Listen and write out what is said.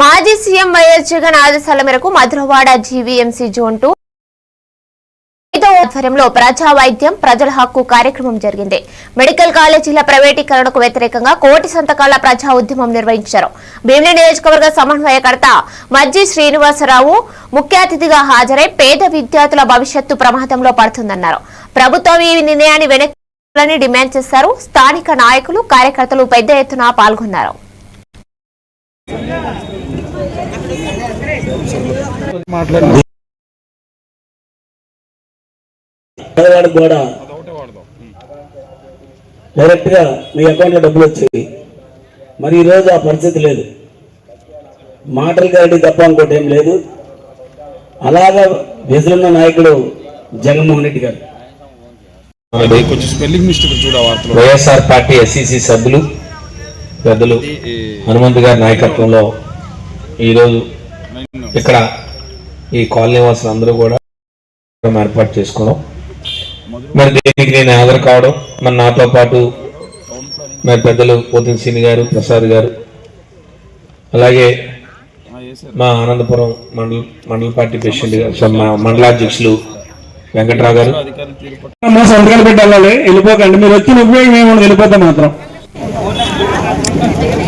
మాజీ CM YS Jagan ఆదేశాల మేరకు మధురవాడ జీవీఎంసీ జోన్ టూ ఐదో ఆధ్వర్యంలో ప్రజా వైద్యం ప్రజల హక్కు కార్యక్రమం జరిగింది. మెడికల్ కాలేజీల ప్రైవేటీకరణకు వ్యతిరేకంగా కోటి సంతకాల ప్రజా ఉద్యమం నిర్వహించారు. భీమిలి నియోజకవర్గ సమన్వయకర్త మజ్జి శ్రీనివాసరావు ముఖ్య అతిథిగా హాజరై పేద విద్యార్థుల భవిష్యత్తు ప్రమాదంలో పడుతుందన్నారు. ప్రభుత్వం ఈ నిర్ణయాన్ని వెనక్కి డిమాండ్ చేశారు. స్థానిక నాయకులు కార్యకర్తలు పెద్ద ఎత్తున పాల్గొన్నారు. కూడా డైరెక్ట్గా మీ అకౌంట్లో డబ్బులు వచ్చేవి మరి ఈరోజు ఆ పరిస్థితి లేదు. మాటలు గ్యారంటీ తప్ప ఇంకోటి ఏం లేదు. అలాగా వెసులున్న నాయకుడు జగన్మోహన్ రెడ్డి గారు. వైఎస్ఆర్ పార్టీ ఎస్సీసీ సభ్యులు పెద్దలు హనుమంత్ గారి నాయకత్వంలో ఈరోజు ఇక్కడ ఈ కాలనీ వాసులు అందరూ కూడా ఏర్పాటు చేసుకోవడం మరి దీనికి నేను హాజరు కావడం మరి నాతో పాటు మరి పెద్దలు పోతిన శ్రీని గారు ప్రసాద్ గారు అలాగే మా ఆనందపురం మండల మండల పార్టీ ప్రెసిడెంట్ గారు మా మండలాధ్యక్షులు వెంకట్రావు గారు. సంతకాలు పెట్టాలి వెళ్ళిపోకండి. మీరు వచ్చిన ఉపయోగం ఏముండదు వెళ్ళిపోతాం మాత్రం.